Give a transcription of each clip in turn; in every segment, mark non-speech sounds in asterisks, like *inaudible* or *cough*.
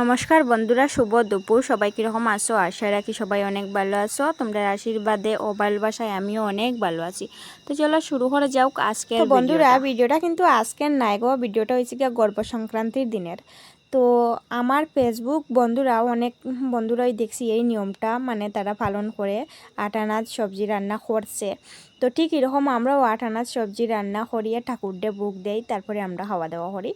নমস্কার বন্ধুরা শুভ দুপুর। সবাই কীরকম আসো আশা রাখি সবাই অনেক ভালো আছো। তোমরা আশীর্বাদে ও ভালোবাসায় আমিও অনেক ভালো আছি। তো চলো শুরু করে যাও আজকে বন্ধুরা ভিডিওটা। কিন্তু আজকের নাই গো। ভিডিওটা হয়েছে গিয়ে গর্ব সংক্রান্তির দিনের। তো আমার ফেসবুক বন্ধুরা অনেক বন্ধুরাই দেখছি এই নিয়মটা মানে তারা পালন করে আট আনাজ সবজি রান্না করছে। তো ঠিক এরকম আমরাও আট আনাজ সবজি রান্না করিয়ে ঠাকুরডে বুক দেই তারপরে আমরা খাওয়া দাওয়া করি।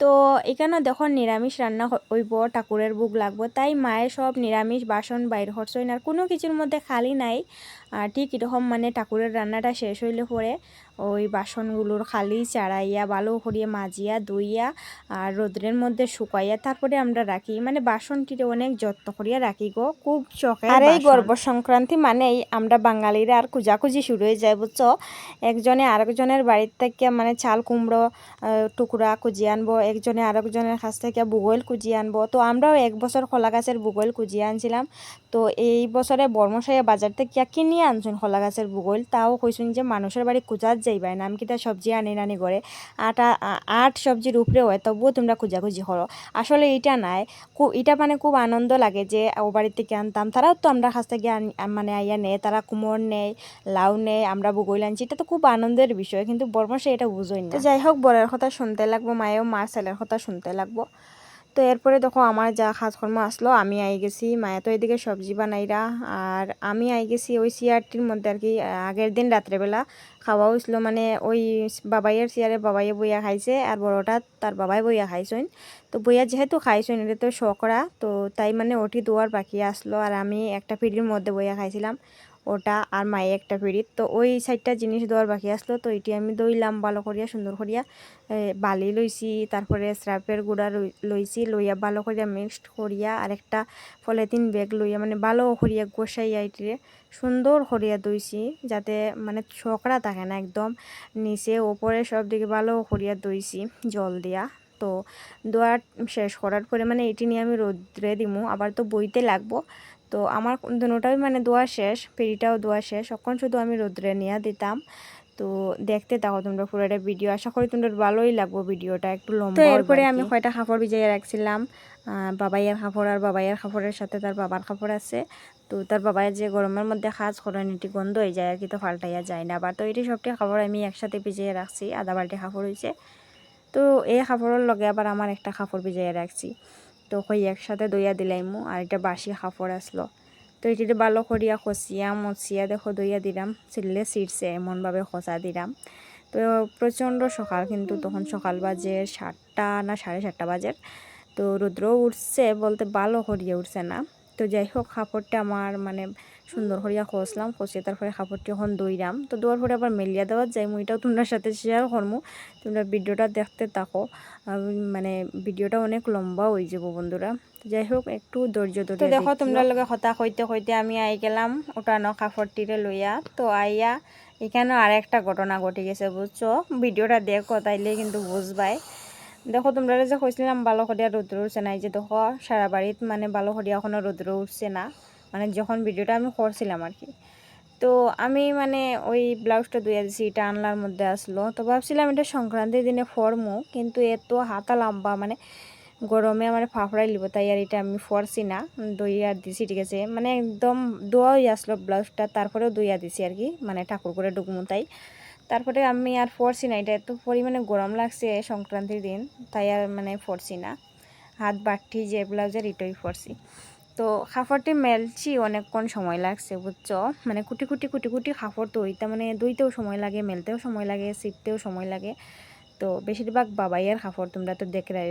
তো এখানে দেখো নিরামিষ রান্না হইব, ঠাকুরের বুক লাগবো। তাই মায়ের সব নিরামিষ বাসন বাইর হরছই আর কোনো কিছুর মধ্যে খালি নাই। ঠিক এরকম মানে ঠাকুরের রান্নাটা শেষ হইলে পরে। ওই বাসনগুলোর খালি চাড়াইয়া ভালো করিয়ে মাজিয়া ধুইয়া আর রোদ্রের মধ্যে শুকাইয়া তারপরে আমরা রাখি। মানে বাসনটিতে অনেক যত্ন করিয়া রাখি গো। খুব শখের আর এই গর্ব সংক্রান্তি মানেই আমরা বাঙালিরা আর কুজাকুজি শুরু হয়ে যায় বুঝছ? একজনে আরেকজনের বাড়ির থেকে মানে চাল কুমড়ো টুকরা কুজিয়ে আনব একজনে আরেকজনের কাছ থেকে ভূগোল কুজিয়ে আনব। তো আমরাও এক বছর খোলা গাছের ভূগোল কুজিয়ে আনছিলাম। তো এই বছরে বর্মশাইয়া বাজার থেকে কিনিয়ে আনছুন খোলা গাছের ভূগোল। তাও কইসুন যে মানুষের বাড়ি কুজাত যাইবাই নাম কিতা সবজি আনি নানি করে আটা আট সবজির উপরে হয়, তবুও তোমরা খুঁজাখুঁজি করো। আসলে এটা নাই খুব এটা মানে খুব আনন্দ লাগে যে, ও বাড়ি থেকে আনতাম, তারাও তো আমরা কাছ থেকে মানে আইয়া নেয়, তারা কুমোর নেয়, লাউ নেয়, আমরা ভূগোল আনছি, এটা তো খুব আনন্দের বিষয়, কিন্তু বর্মশাই এটা বুঝোই না। যাই হোক, বরের কথা শুনতে লাগবো, মায়েও মার ছেলের কথা শুনতে লাগবো। তো এরপরে দেখো আমার যা কাজকর্ম আসলো, আমি আই গেছি, মায়া তো এদিকে সবজি বানাইরা। আর আমি আই গেছি ওই চেয়ারটির মধ্যে আর কি আগের দিন রাত্রেবেলা। খাওয়া হয়েছিল মানে ওই বাবাইয়ের চেয়ারে বাবাইয়ে বইয়া খাইছে আর বড়টা তার বাবাই বইয়া খাইছেন। তো বইয়া যেহেতু খাইছেন, এটা তো শকরা তো তাই মানে ওটি দুয়ার বাকি আসলো। আর আমি একটা পিড়ির মধ্যে বইয়া খাইছিলাম। ওটা আর মায়ে একটা পিড়িত। তো ওই সাইডটা জিনিস দেওয়ার বাকি আসলো। তো এটি আমি দইলাম ভালো করিয়া, সুন্দর করিয়া বালি লইছি, তারপরে স্রাপের গুঁড়া লইছি, লইয়া ভালো করিয়া মিক্সড করিয়া আর একটা পলিথিন ব্যাগ লইয়া মানে ভালো করিয়া গোসাইয়া এটিরে সুন্দর করিয়া দইছি যাতে মানে ছকরা থাকে না একদম। নিচে ওপরে সব দিকে ভালো করিয়া দইছি জল দিয়া। তো দোয়ার শেষ করার পরে মানে এটি নিয়ে আমি রোদ্রে দিমু। আবার তো বইতে লাগবো। তো আমার দুটাই মানে দোয়া শেষ পেরিটাও দোয়া শেষ তখন শুধু আমি রোদ্রে নিয়ে দিতাম। তো দেখতে থাকো তোমরা পুরো একটা ভিডিও আশা করি তোমাদের ভালোই লাগবো ভিডিওটা একটু লম্বা এরপরে আমি কয়টা কাপড় ভিজাইয়া রাখছিলাম? বাবাইয়ের কাপড় আর বাবাইয়ের কাপড়ের সাথে তার বাবার কাপড় আছে। তো তার বাবাই যে গরমের মধ্যে খাজ করেন এটি গন্ধ হয়ে যায় আর কি তো ফাল্টাইয়া যায় না। আবার তো এটি সবটি কাপড় আমি একসাথে ভিজিয়ে রাখছি আধা বালতি কাপড় হয়েছে তো এই কাপড়ের লগে আবার আমার একটা কাপড় ভিজাইয়া রাখছি। তো হই একসাথে দইয়া দিলাইমু আর এটা বাসি হাফড় আসলো। তো এটিতে ভালো করিয়া খসিয়া মচিয়া দেখো দইয়া দিলাম ছিললে ছিটছে, এমনভাবে খসা দিলাম। তো প্রচণ্ড সকাল কিন্তু তখন সকাল বাজে সাতটা না সাড়ে সাতটা বাজে। তো রুদ্র উঠছে বলতে ভালো করিয়া উঠছে না। তো যাই হোক কাপড়টা আমার মানে সুন্দর করিয়া খসলাম খসিয়ে তারপরে কাপড়টি এখন দইরাম তো দেওয়ার পরে আবার মেলিয়া দেওয়া যায় মুইটাও তোমার সাথে শেয়ার করব তোমরা ভিডিওটা দেখতে থাকো। মানে ভিডিওটা অনেক লম্বা হয়ে যাব বন্ধুরা। যাই হোক একটু ধৈর্য ধরে দেখো তোমরা লগে হতা হইতে হইতে আমি আই গেলাম ওটানো কাপড়টিরে লইয়া। তো আইয়া এখানে আর একটা ঘটনা ঘটে গেছে বুঝছ? ভিডিওটা দেখো তাইলে কিন্তু বুঝবাই। দেখো, তোমরা যে কইছিলাম ভালো করিয়া রৌদ্র উঠছে না এই যে দেখো সারা বাড়িত মানে ভালো করিয়া এখনও রৌদ্র উঠছে না মানে যখন ভিডিওটা আমি করছিলাম আর কি। তো আমি মানে ওই ব্লাউজটা ধুয়ে দিছি এটা আনলার মধ্যে আসলো তো ভাবছিলাম এটা সংক্রান্তির দিনে ফরমু কিন্তু এত হাতা লম্বা মানে গরমে আমার ফাফড়াই লিব, তাই আর এটা আমি ফরছি না, দই আর দিছি ঠিক আছে মানে একদম দোয়াই আসলো ব্লাউজটা তারপরেও দইয়া দিছি আর কি মানে ঠাকুর করে ডুকমু তাই। তারপরে আমি আর ফরছি না, এটা এত পরিমাণে গরম লাগছে সংক্রান্তির দিন, তাই আর মানে ফরছি না। হাত, বাটি যে ব্লাউজের এটাই ফরছি তো খাফরটি মেলছি অনেকক্ষণ সময় লাগছে, বুঝছ? মানে কুটি কুটি কুটি কুটি তো ওইটা মানে দুইতেও সময় লাগে, মেলতেও সময় লাগে সিপতেও সময় লাগে। তো বেশিরভাগ বাবাইয়ের খাফড় তোমরা তো দেখরাই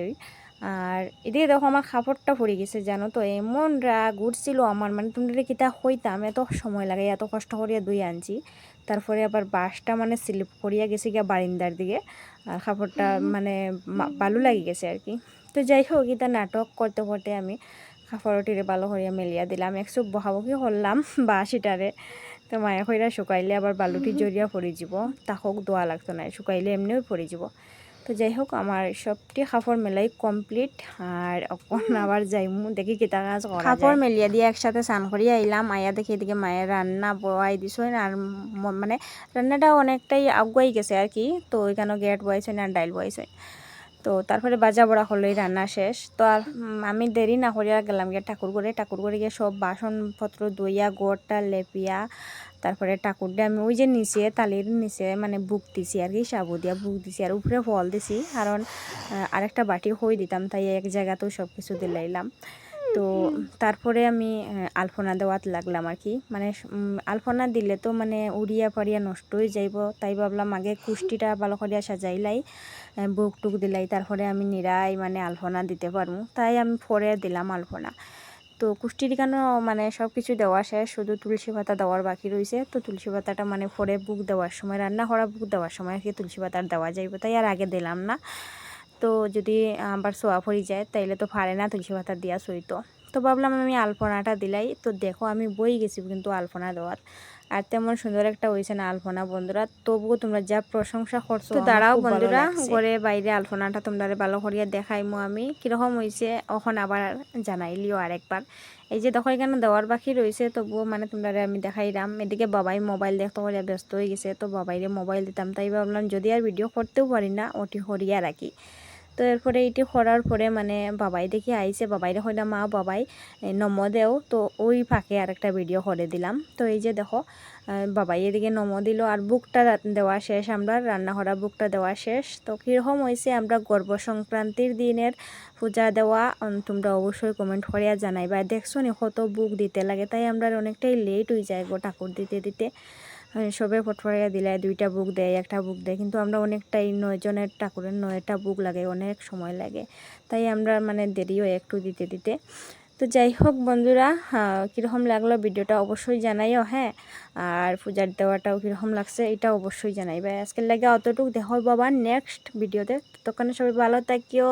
আর এদিকে দেখো আমার খাপড়টা পড়ে গেছে জানো তো? এমন রাগ উঠছিল আমার মানে তোমরা কিতা হইতাম এত সময় লাগে এত কষ্ট করিয়া দুই আনছি। তারপরে আবার বাসটা মানে স্লিপ করিয়া গেছে গিয়া বারিন্দার দিকে আর খাপড়টা মানে ভালো লাগি গেছে আর কি। তো যাই হোক এটা নাটক করতে করতে আমি কাপড়টিরে ভালো করিয়া মেলিয়া দিলাম। একশো বহাবকি করলাম *laughs* বাসিটারে তো মায়ে কইরা শুকাইলে আবার বালুটি জড়িয়া পড়ে যাব তাহক দোয়া লাগতো না শুকাইলে এমনিও পড়ে যাব তো যাই হোক আমার সবটি কাপড় মেলাই কমপ্লিট আর অকন আবার যাইমু দেখি কিতা কাজ করা কাপড় মেলিয়া দিয়ে একসাথে স্নান করিয়া আইলাম আইয়া দেখি এদিকে মায়ের রান্না বয়াই দিছই আর মানে রান্নাটা অনেকটাই আগুয়াই গেছে আর কি তো ওইখানে গেট বয়াইছে আর ডাইল বয়াইছে তো তারপরে বাজা বড়া হলোই রান্না শেষ। তো আর আমি দেরি না করিয়া গেলাম গিয়ে ঠাকুর ঘরে। ঠাকুর ঘরে গিয়ে সব বাসনপত্র দইয়া গোড়টা লেপিয়া, তারপরে ঠাকুর দিয়ে আমি ওই যে নিচে, তালির নিচে মানে বুক দিছি আর কি, সাবু দিয়া বুক দিছি আর উপরে ফল দিছি। কারণ আরেকটা বাটি হয়ে দিতাম, তাই এক জায়গাতেও সব কিছু দিলাইলাম। তো তারপরে আমি আহ, আলপনা দেওয়াত লাগলাম আর কি। মানে উম, আলপনা দিলে তো মানে উড়িয়া পাড়িয়া নষ্ট হয়ে যাইব। তাই ভাবলাম আগে কুষ্টিটা ভালো করিয়া সাজাইলাই বুক টুক দিলাই। তারপরে আমি নিরাই মানে আলপনা দিতে পারব তাই আমি পরে দিলাম আলপনা। তো কুষ্টির কেন মানে সব কিছু দেওয়া শেষ? শুধু তুলসী পাতা দেওয়ার বাকি রয়েছে তো তুলসী পাতাটা মানে পরে বুক দেওয়ার সময় রান্না করা বুক দেওয়ার সময় আর কি তুলসী পাতার দেওয়া যাইব। তাই আর আগে দিলাম না। তো যদি আবার সোয়া পড়ি যায় তাইলে তো পারে না তুলসী পাতা দিয়া সইতো তো। ভাবলাম আমি আলপনাটা দিলাই। তো দেখো আমি বই গেছি কিন্তু আলপনা দেওয়ার। আর তেমন সুন্দর একটা হয়েছে না আলপনা বন্ধুরা। তবুও তোমরা যা প্রশংসা করছ তো দাঁড়াও বন্ধুরা। ঘরে বাইরে আলপনাটা তোমরা ভালো করিয়া দেখাইমো আমি। কীরকম হয়েছে এখন আবার জানাইলিও আরেকবার। এই যে দেখো এখানে দেওয়ার বাকি রয়েছে তবুও মানে তোমরা আমি দেখাইলাম। এদিকে বাবাই মোবাইল দেখতে করিয়া ব্যস্ত হয়ে গেছে তো বাবাইরে মোবাইল দিতাম। তাই ভাবলাম যদি আর ভিডিও করতেও পারি না ওটি হরিয়া রাখি। তো এরপরে এটি করার পরে মানে বাবাই দেখি আইছে, বাবাইরে কইলাম, মা, বাবাই নম দেও। তো ওই ফাঁকে আর একটা ভিডিও করে দিলাম। তো এই যে দেখো বাবাই এদিকে নম দিল আর বুকটা দেওয়া শেষ। আমরা রান্না করা বুকটা দেওয়া শেষ। তো কীরকম হয়েছে আমরা গর্ব সংক্রান্তির দিনের পূজা দেওয়া তোমরা অবশ্যই কমেন্ট করিয়া জানাইবা। দেখছ নি কত বুক দিতে লাগে, তাই আমরা অনেকটাই লেট হয়ে যায় গো ঠাকুর দিতে দিতে। সবে ফটফটাইয়া দিলে, দুইটা বুক দেয়, একটা বুক দেয়। কিন্তু আমরা অনেকটাই নয়জনের ঠাকুরের নয়টা বুক লাগে, অনেক সময় লাগে। তাই আমরা মানে দেরিও একটু দিতে দিতে। তো যাই হোক বন্ধুরা কীরকম লাগল ভিডিওটা অবশ্যই জানাইও হ্যাঁ? আর পূজার দেওয়াটাও কীরকম লাগছে, এটা অবশ্যই জানাইবা। আজকের লাগে অতটুকু, দেখো বাবা নেক্সট ভিডিওতে তখন সবাই ভালো থাকিও।